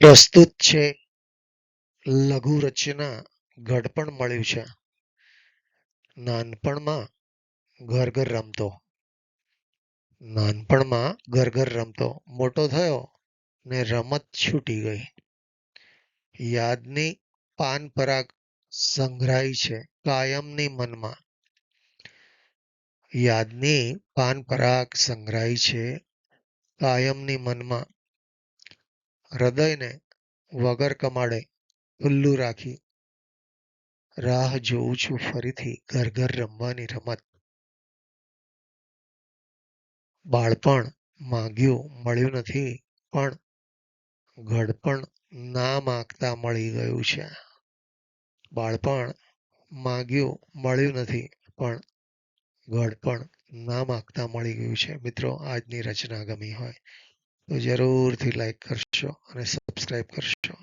પ્રસ્તુત છે. લઘુ રચના ઘડપણ મળ્યું છે. નાનપણમાં ઘર ઘર રમતો. નાનપણમાં ઘર ઘર રમતો. મોટો થયો ને રમત છૂટી ગઈ. યાદની પાન પરાગ સંઘરાઈ છે કાયમની મનમાં. યાદની પાન પરાગ સંઘરાઈ છે કાયમની મનમાં. હૃદયને વગર કમાડે, ખુલ્લું રાખી. રાહ જોઉં છું ફરીથી ઘર ઘર રમવાની રમત. બાળપણ માંગ્યું, મળ્યું નથી, પણ ઘડપણ ના માગતા મળી ગયું છે. બાળપણ માંગ્યું, મળ્યું નથી, પણ ઘડપણ ના માગતા મળી ગયું છે. મિત્રો, આજની રચના ગમી હોય તો જરૂરથી લાઈક કરશો. છો અને સબસ્ક્રાઈબ કરશો.